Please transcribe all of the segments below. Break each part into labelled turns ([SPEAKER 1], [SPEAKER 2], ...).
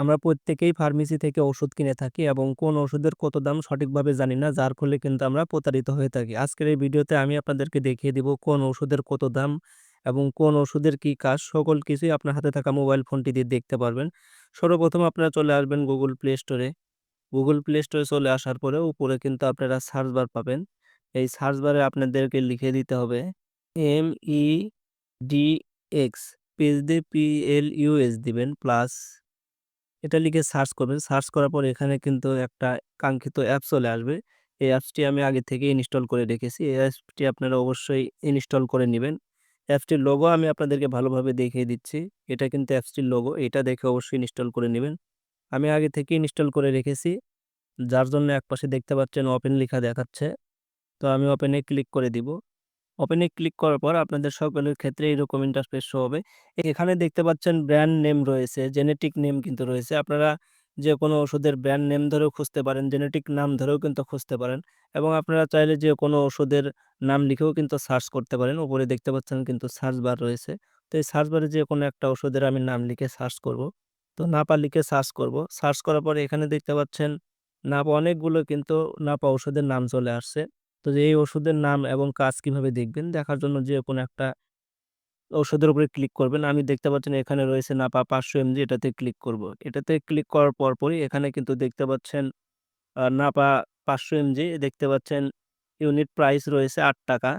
[SPEAKER 1] আমরা প্রত্যেকেই ফার্মেসি থেকে ওষুধ কিনে থাকি এবং কোন ওষুধের কত দাম সঠিকভাবে জানি না, যার ফলে কিন্তু আমরা প্রতারিত হয়ে থাকি। আজকের এই ভিডিওতে আমি আপনাদেরকে দেখিয়ে দিব কোন ওষুধের কত দাম এবং কোন ওষুধের কি কাজ, সকল কিছুই আপনার হাতে থাকা মোবাইল ফোনটি দিয়ে দেখতে পারবেন। সর্বপ্রথম আপনারা চলে আসবেন গুগল প্লে স্টোরে গুগল প্লে স্টোরে চলে আসার পরে উপরে কিন্তু আপনারা সার্চ বার পাবেন। এই সার্চ বারে আপনাদেরকে লিখে দিতে হবে M E D X page দিয়ে পি এল ইউএস দিবেন প্লাস এটা লিখে সার্চ করবেন। সার্চ করার পর এখানে কিন্তু একটা কাঙ্ক্ষিত অ্যাপ চলে আসবে। এই অ্যাপসটি আমি আগে থেকে ইনস্টল করে রেখেছি। এই অ্যাপসটি আপনারা অবশ্যই ইনস্টল করে নেবেন। অ্যাপসটির লোগো আমি আপনাদেরকে ভালোভাবে দেখিয়ে দিচ্ছি। এটা কিন্তু অ্যাপসটির লোগো এটা দেখে অবশ্যই ইনস্টল করে নেবেন। আমি আগে থেকে ইনস্টল করে রেখেছি। যার জন্য একপাশে দেখতে পাচ্ছেন ওপেন লেখা দেখাচ্ছে। তো আমি ওপেনে ক্লিক করে দিব। ওপেনে ক্লিক করার পর আপনাদের সকলের ক্ষেত্রে এরকম ইন্টারফেস শো হবে। এখানে দেখতে পাচ্ছেন ব্র্যান্ড নেম রয়েছে জেনেটিক নেম কিন্তু রয়েছে। আপনারা যে কোনো ওষুধের ব্র্যান্ড নেম ধরেও খুঁজতে পারেন জেনেটিক নাম ধরেও কিন্তু খুঁজতে পারেন এবং আপনারা চাইলে যে কোনো ওষুধের নাম লিখেও কিন্তু সার্চ করতে পারেন। উপরে দেখতে পাচ্ছেন কিন্তু সার্চ বার রয়েছে। তো এই সার্চ বারে যে কোনো একটা ওষুধের আমি নাম লিখে সার্চ করব। তো নাপা লিখে সার্চ করব। সার্চ করার পরে এখানে দেখতে পাচ্ছেন, নাপা অনেকগুলো কিন্তু নাপা ওষুধের নাম চলে আসছে। তো যে এই ওষুধের নাম এবং কাজ কীভাবে দেখবেন? দেখার জন্য যে কোনো একটা ওষুধের উপরে ক্লিক করবেন। আমি দেখতে পাচ্ছেন এখানে রয়েছে নাপা পাঁচশো এমজি এটাতে ক্লিক করব। এটাতে ক্লিক করার পরপরই এখানে কিন্তু দেখতে পাচ্ছেন নাপা পাঁচশো এমজি দেখতে পাচ্ছেন, ইউনিট প্রাইস রয়েছে আট টাকা।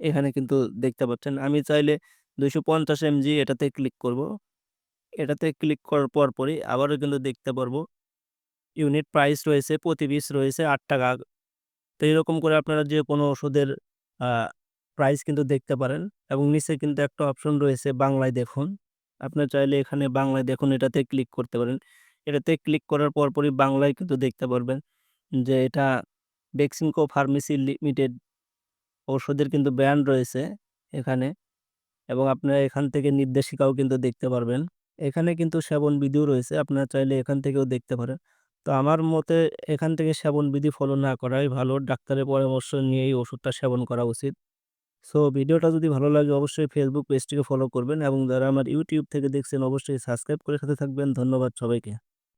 [SPEAKER 1] এখানে কিন্তু দেখতে পাচ্ছেন, আমি চাইলে দুইশো পঞ্চাশ এমজি এটাতে ক্লিক করব। এটাতে ক্লিক করার পরপরই আবারও কিন্তু দেখতে পারব, ইউনিট প্রাইস রয়েছে, প্রতি পিস রয়েছে আট টাকা। তো এরকম করে আপনারা যে কোনো ওষুধের প্রাইস কিন্তু দেখতে পারেন এবং নিচে কিন্তু একটা অপশন রয়েছে বাংলায় দেখুন। আপনার চাইলে এখানে বাংলায় দেখুন, এটাতে ক্লিক করতে পারেন। এটাতে ক্লিক করার পরপরই বাংলায় কিন্তু দেখতে পারবেন যে এটা বেক্সিমকো ফার্মেসি লিমিটেড ওষুধের কিন্তু ব্র্যান্ড রয়েছে এখানে এবং আপনারা এখান থেকে নির্দেশিকাও কিন্তু দেখতে পারবেন। এখানে কিন্তু সেবন বিধিও রয়েছে, আপনারা চাইলে এখান থেকেও দেখতে পারেন। তো আমার মতে এখান থেকে সেবন বিধি ফলো না করাই ভালো। ডাক্তারের পরামর্শ নিয়েই ওষুধটা সেবন করা উচিত। সো ভিডিওটা যদি ভালো লাগে অবশ্যই ফেসবুক পেজটিকে ফলো করবেন এবং যারা আমার ইউটিউব থেকে দেখছেন অবশ্যই সাবস্ক্রাইব করে সাথে থাকবেন। ধন্যবাদ সবাইকে।